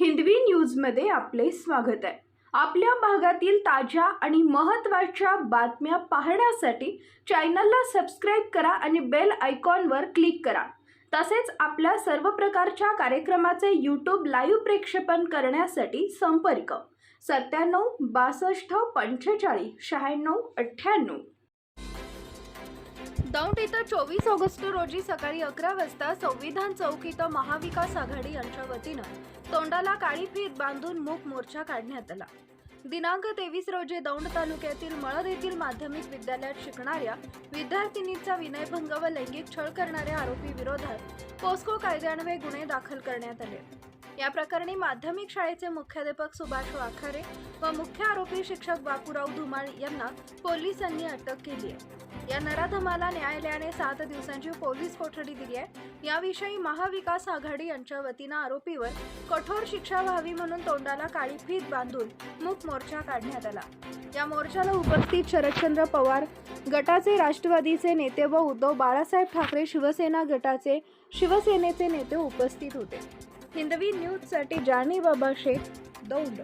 हिंदवी न्यूजमध्ये आपले स्वागत आहे. आपल्या भागातील ताज्या आणि महत्त्वाच्या बातम्या पाहण्यासाठी चॅनलला सबस्क्राईब करा आणि बेल आयकॉनवर क्लिक करा. तसेच आपल्या सर्व प्रकारच्या कार्यक्रमाचे यूट्यूब लाईव्ह प्रेक्षेपण करण्यासाठी संपर्क. सत्त्याण्णव बासष्ट पंचेचाळीस शहाण्णव अठ्ठ्याण्णव. दौंड इथं चोवीस ऑगस्ट रोजी सकाळी अकरा वाजता संविधान चौक इथं महाविकास आघाडी यांच्या वतीनं तोंडाला काळी फीत बांधून मूक मोर्चा काढण्यात आला. दिनांक तेवीस रोजी दौंड तालुक्यातील मळद येथील माध्यमिक विद्यालयात शिकणाऱ्या विद्यार्थिनीचा विनयभंग व लैंगिक छळ करणाऱ्या आरोपी विरोधात पोस्को कायद्यान्वये गुन्हे दाखल करण्यात आले. या प्रकरणी माध्यमिक शाळेचे मुख्याध्यापक सुभाष वाखारे व मुख्य आरोपी शिक्षक बापूराव धुमाळ यांना पोलिसांनी अटक केली आहे. या नराधमाला न्यायालयाने सात दिवसांची पोलीस कोठडी दिली आहे. याविषयी महाविकास आघाडी यांच्या वतीनं आरोपीवर कठोर शिक्षा व्हावी म्हणून तोंडाला काळी फीत बांधून मूक मोर्चा काढण्यात आला. या मोर्चाला उपस्थित शरदचंद्र पवार गटाचे राष्ट्रवादीचे नेते व उद्धव बाळासाहेब ठाकरे शिवसेना गटाचे शिवसेनेचे नेते उपस्थित होते. हिंदवी न्यूजसाठी जानी बाबा शेख दौंड.